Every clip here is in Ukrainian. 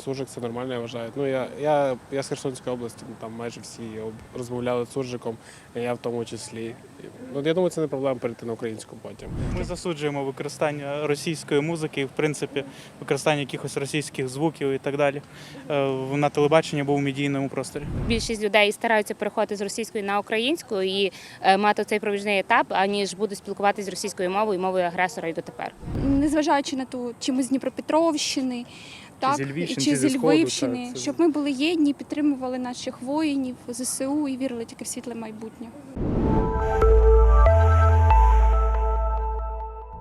суржик це нормально, я вважаю. Ну я, я, я з Херсонської області, ну, там майже всі розмовляли суржиком, і я в тому числі. Ну я думаю, це не проблема перейти на українську потім. Ми засуджуємо використання російської музики, в принципі, використання якихось російських звуків і так далі е, в- на телебаченні або в медійному просторі. Більшість людей стараються переходити з російської на українську і е, мати цей проміжний етап, аніж будуть спілкуватися з російською мовою, і мовою агресора і дотепер. незважаючи на ту, чи ми з Дніпропетровщини, так, зі Львівщини, чи чи зі Сходу, Львівщини, так, це- щоб ми були єдні, підтримували наших воїнів, ЗСУ і вірили тільки в світле майбутнє.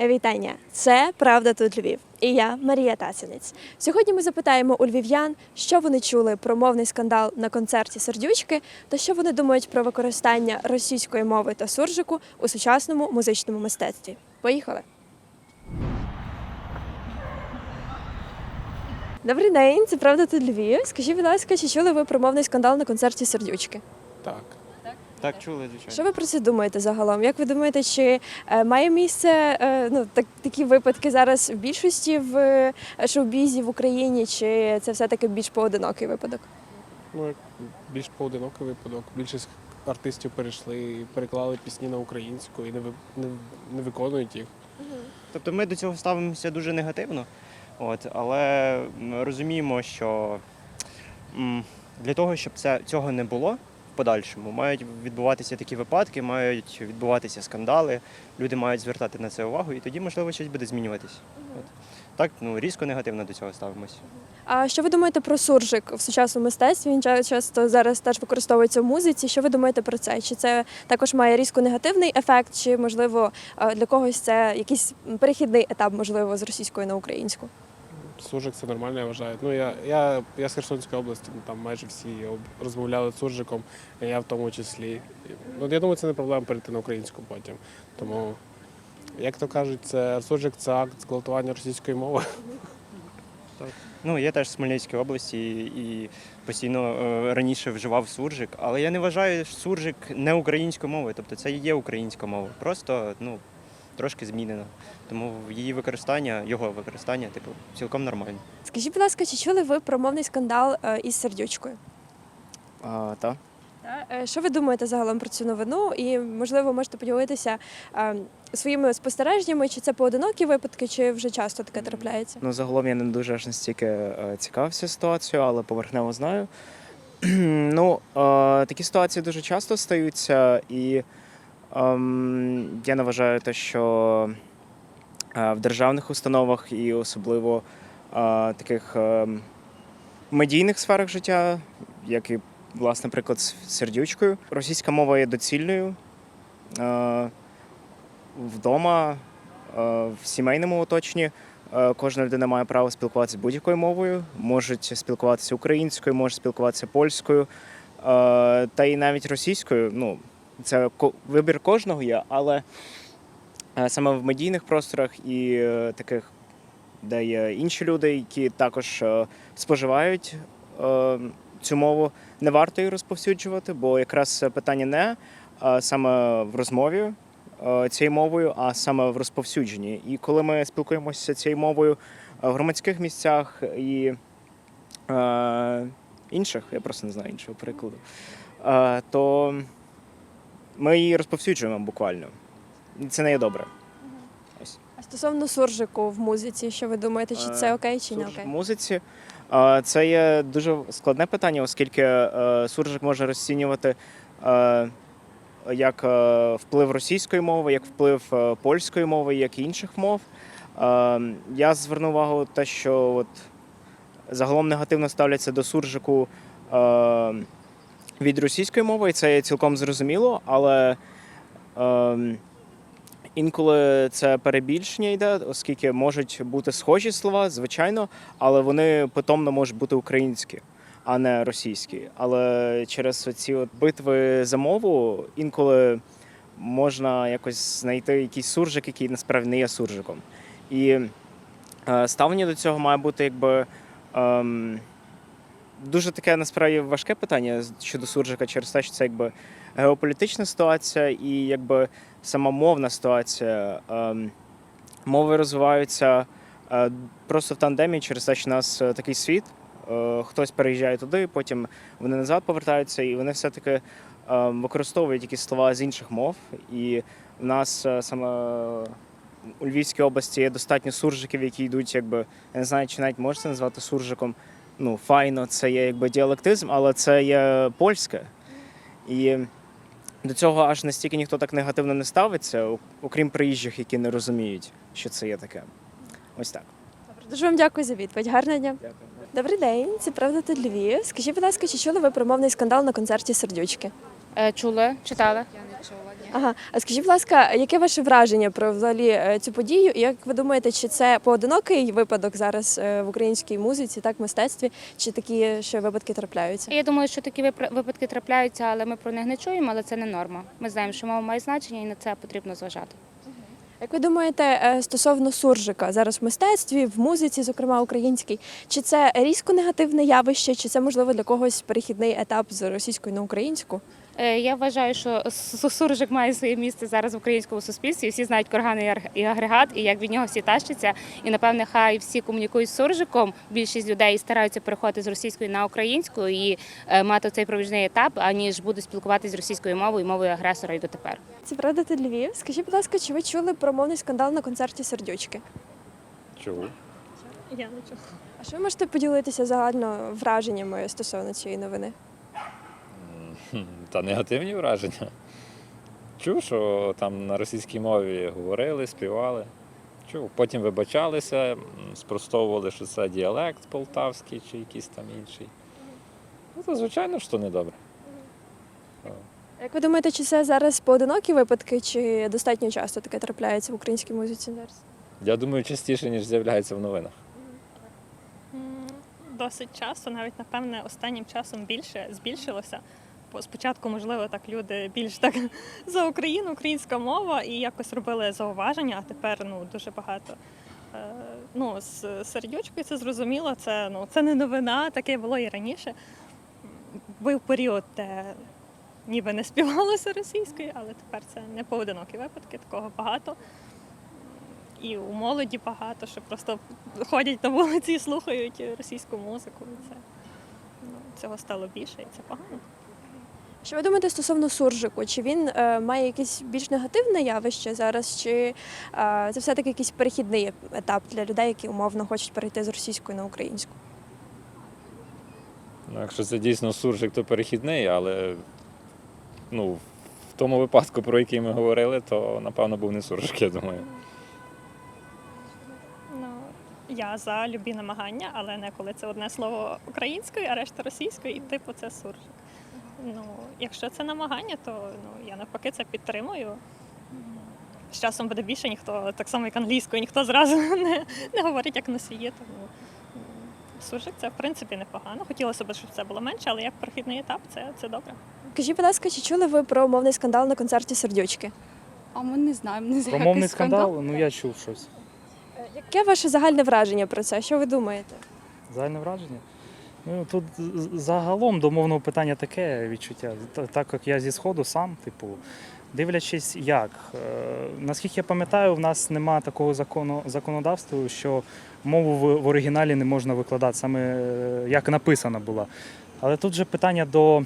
Вітання! Це Правда тут Львів. І я Марія Тасінець. Сьогодні ми запитаємо у львів'ян, що вони чули про мовний скандал на концерті сердючки та що вони думають про використання російської мови та суржику у сучасному музичному мистецтві. Поїхали! Добрий день, це правда тут Львів. Скажіть, будь ласка, чи чули ви про мовний скандал на концерті сердючки? Так. Так, чули, звичайно. Що ви про це думаєте загалом? Як ви думаєте, чи е, має місце е, ну, так, такі випадки зараз в більшості в е, шоу-бізі в Україні, чи це все-таки більш поодинокий випадок? Ну, як більш поодинокий випадок. Більшість артистів перейшли і переклали пісні на українську і не, ви- не, не виконують їх. Тобто ми до цього ставимося дуже негативно, от, але м, розуміємо, що для того, щоб це, цього не було в подальшому, мають відбуватися такі випадки, мають відбуватися скандали, люди мають звертати на це увагу, і тоді, можливо, щось буде змінюватись. От. Так, ну, різко негативно до цього ставимося. А що ви думаєте про суржик в сучасному мистецтві? Він часто зараз теж використовується в музиці. Що ви думаєте про це? Чи це також має різко негативний ефект, чи можливо е, для когось це якийсь перехідний етап, можливо, з російської на українську? Суржик це нормально, я вважаю. Ну я, я, я з Херсонської області, ну, там майже всі розмовляли суржиком, і я в тому числі. Ну я думаю, це не проблема перейти на українську потім. Тому, як то кажуть, це суржик це акт зґвалтування російської мови. Ну, я теж з Хмельницької області і постійно е, раніше вживав суржик, але я не вважаю суржик не українською мовою, тобто це є українська мова, просто ну, трошки змінена. Тому її використання, його використання, типу, цілком нормально. Скажіть, будь ласка, чи чули ви про мовний скандал е, із сердючкою? А, так. Та, е, Що ви думаєте загалом про цю новину? І можливо можете поділитися е, своїми спостереженнями, чи це поодинокі випадки, чи вже часто таке трапляється? Ну, загалом я не дуже аж настільки цікавився ситуацією, але поверхнево знаю. ну, такі ситуації дуже часто стаються, і я не вважаю те, що е, в державних установах і особливо е, таких е, медійних сферах життя, як і, власне, приклад з сердючкою, російська мова є доцільною. Вдома, в сімейному оточенні Кожна людина має право спілкуватися будь-якою мовою, можуть спілкуватися українською, можуть спілкуватися польською, та і навіть російською. Ну, це вибір кожного є, але е, саме в медійних просторах і е, таких, де є інші люди, які також е, споживають цю мову, не варто її розповсюджувати, бо якраз питання не саме в розмові цією мовою, а саме в розповсюдженні. І коли ми спілкуємося цією мовою в громадських місцях і інших, я просто не знаю іншого прикладу, то ми її розповсюджуємо буквально. І це не є добре. А стосовно суржику в музиці, що ви думаєте, чи це Е, окей, чи не Суржик окей? в музиці. е, Це є дуже складне питання, оскільки е, суржик може розцінювати е, як е, вплив російської мови, як вплив е, польської мови, як і інших мов. Е, Я зверну увагу те, що от загалом негативно ставляться до суржику е, від російської мови, і це цілком зрозуміло, але е, Інколи це перебільшення йде, оскільки можуть бути схожі слова, звичайно, але вони питомно можуть бути українські, а не російські. Але через ці от битви за мову інколи можна якось знайти якийсь суржик, який насправді не є суржиком. І е, ставлення до цього має бути якби. Ем, Дуже таке насправді важке питання щодо суржика через те, що це якби геополітична ситуація і якби сама мовна ситуація. Ем, Мови розвиваються е, просто в тандемі через те, що у нас е, такий світ е, хтось переїжджає туди, потім вони назад повертаються, і вони все-таки е, використовують якісь слова з інших мов. І в нас саме у Львівській області є достатньо суржиків, які йдуть, якби я не знаю, чи навіть можна назвати суржиком. Ну, файно, це є якби діалектизм, але це є польське. І до цього аж настільки ніхто так негативно не ставиться, окрім приїжджих, які не розуміють, що це є таке. Ось так. Дуже вам дякую за відповідь. Гарного дня. Дякую. Добрий день, це правда тут Львів. Скажіть, будь ласка, чи чули ви про мовний скандал на концерті сердючки? Е, Чули, читали? Ага. А скажіть, будь ласка, яке ваше враження про взагалі е, цю подію? І як ви думаєте, чи це поодинокий випадок зараз е, в українській музиці, так мистецтві, чи такі ще випадки трапляються? Я думаю, що такі випадки трапляються, але ми про них не чуємо, але це не норма. Ми знаємо, що мова має значення і на це потрібно зважати. Як ви думаєте, стосовно суржика зараз в мистецтві, в музиці, зокрема українській, чи це різко негативне явище, чи це можливо для когось перехідний етап з російської на українську? Е, Я вважаю, що суржик має своє місце зараз в українському суспільстві. Всі знають курган і агрегат, і як від нього всі тащаться. І напевне, хай всі комунікують з суржиком. Більшість людей стараються переходити з російської на українську і е, мати цей проміжний етап, аніж будуть спілкуватися з російською мовою і мовою агресора і дотепер. Це правда тут Львів. Скажіть, будь ласка, чи ви чули про мовний скандал на концерті сердючки? Чув. Я не чула. А що ви можете поділитися загально враженнями стосовно цієї новини? Та негативні враження. Чув, що там на російській мові говорили, співали. Чув. Потім вибачалися, спростовували, що це діалект полтавський чи якийсь там інший. Ну, то звичайно, що недобре. Як ви думаєте, чи це зараз поодинокі випадки, чи достатньо часто таке трапляється в українській музиці зараз? Я думаю, частіше, ніж з'являється в новинах. Досить часто, навіть напевне, останнім часом більше збільшилося. Спочатку, можливо, так люди більш так за Україну, українська мова, і якось робили зауваження, а тепер ну дуже багато. Е, Ну, з сердючкою це зрозуміло, це ну це не новина, таке було і раніше. Був період, де ніби не співалося російською, але тепер це не поодинокі випадки, такого багато. І у молоді багато, що просто ходять на вулиці і слухають російську музику. Це ну, цього стало більше, і це погано. Що ви думаєте стосовно суржику? Чи він е, має якесь більш негативне явище зараз, чи е, це все-таки якийсь перехідний етап для людей, які умовно хочуть перейти з російської на українську? Ну, якщо це дійсно суржик, то перехідний, але ну, в тому випадку, про який ми говорили, то напевно був не суржик, я думаю. Ну, я за любі намагання, але не коли це одне слово українською, а решта російською, і типу це суржик. Ну, якщо це намагання, то ну, я навпаки це підтримую. З часом буде більше, ніхто так само, як англійською, ніхто зразу не, не говорить, як носіє. Тому суржик це в принципі непогано. Хотілося б, щоб це було менше, але як перехідний етап, це, це добре. Скажіть, будь ласка, чи чули ви про мовний скандал на концерті сердючки? А ми не знаємо. Не Про мовний скандал, ну я чув щось. Яке ваше загальне враження про це? Що ви думаєте? Загальне враження. Ну, тут загалом до мовного питання таке відчуття. Так як я зі сходу сам, типу, дивлячись, як. Е, Наскільки я пам'ятаю, в нас нема такого закону законодавства, що мову в, в оригіналі не можна викладати, саме е, як написана була. Але тут же питання до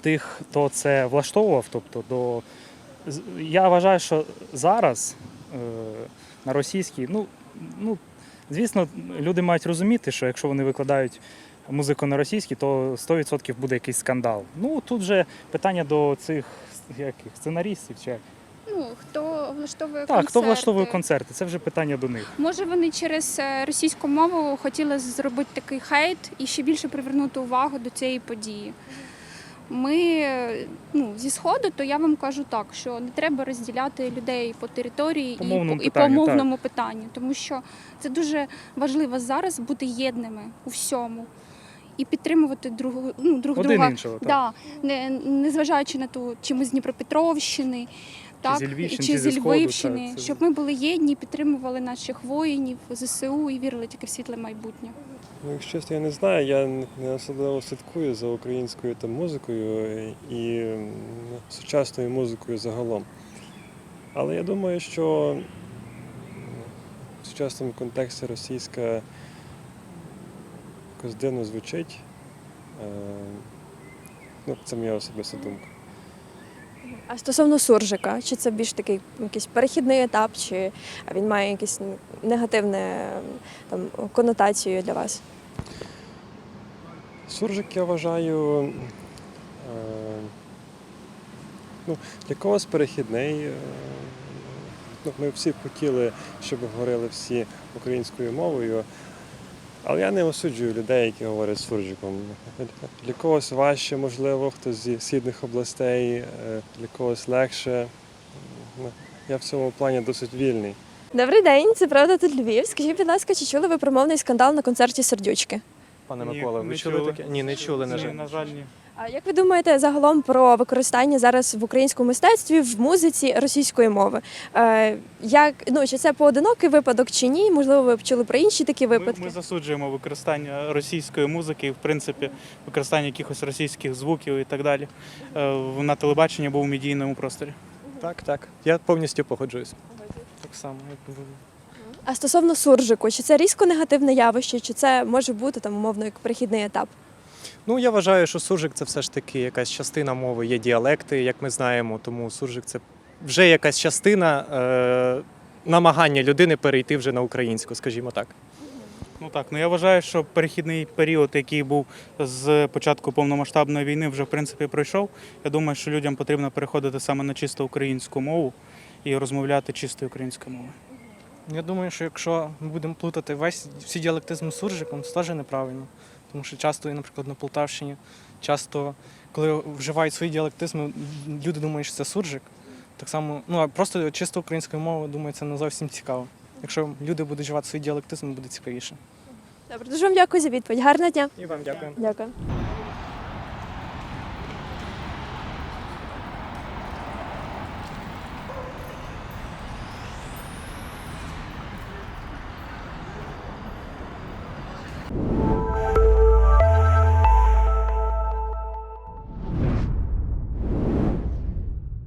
тих, хто це влаштовував. Тобто до я вважаю, що зараз е, на російській, ну, ну звісно, люди мають розуміти, що якщо вони викладають музику на російській, то 100% буде якийсь скандал. Ну тут же питання до цих яких сценарістів чи як. Ну, хто влаштовує так, хто влаштовує концерти, це вже питання до них. Може, вони через е, російську мову хотіли зробити такий хейт і ще більше привернути увагу до цієї події. Ми ну, зі сходу, то я вам кажу так, що не треба розділяти людей по території По і, по, і по питанню, мовному питанню, тому що це дуже важливо зараз бути єдними у всьому і підтримувати друг, ну, друг Один друга. іншого. Так. Да, не, незважаючи на ту, чи ми з Дніпропетровщини, так, зі Львівщини, чи зі Сходу, Львівщини, так, це- щоб ми були єдні, підтримували наших воїнів, ЗСУ і вірили тільки в світле майбутнє. Ну, якщо чесно, я не знаю, я не особливо слідкую за українською там, музикою і м, сучасною музикою загалом. Але я думаю, що в сучасному контексті російська якось дивно звучить. Е, ну, це моя особиста думка. А стосовно суржика, чи це більш такий якийсь перехідний етап, чи він має якусь негативне там конотацію для вас? Суржик, я вважаю, е, ну, для когось перехідний. Е, ну, ми всі хотіли, щоб говорили всі українською мовою, але я не осуджую людей, які говорять суржиком. Для когось важче, можливо, хтось зі східних областей, е, для когось легше. Ну, Я в цьому плані досить вільний. Добрий день, це правда тут Львів. Скажіть, будь ласка, чи чули ви промовний скандал на концерті сердючки? Пане Микола, ви чули чули. таке? Ні, не чули, на жаль. на жаль, ні. А як ви думаєте загалом про використання зараз в українському мистецтві в музиці російської мови? Е, як ну чи це поодинокий випадок чи ні? Можливо, ви б чули про інші такі випадки? ми засуджуємо використання російської музики, і, в принципі, використання якихось російських звуків і так далі е, в- на телебаченні або в медійному просторі. Так, так. Я повністю погоджуюсь. Так само, як ви. А стосовно суржику, чи це різко негативне явище, чи це може бути там умовно як перехідний етап? Ну, я вважаю, що суржик це все ж таки якась частина мови, є діалекти, як ми знаємо, тому суржик це вже якась частина е, намагання людини перейти вже на українську, скажімо так. Ну так, ну я вважаю, що перехідний період, який був з початку повномасштабної війни, вже в принципі пройшов. Я думаю, що людям потрібно переходити саме на чисто українську мову і розмовляти чистою українською мовою. Я думаю, що якщо ми будемо плутати весь всі діалектизми з суржиком, це теж неправильно. Тому що часто, наприклад, на Полтавщині, часто, коли вживають свої діалектизми, люди думають, що це суржик. Так само, ну а просто чисто українською мовою, думаю, це не зовсім цікаво. Якщо люди будуть вживати свої діалектизми, буде цікавіше. Добре, дуже вам дякую за відповідь. Гарного дня. І вам дякую. Дякую.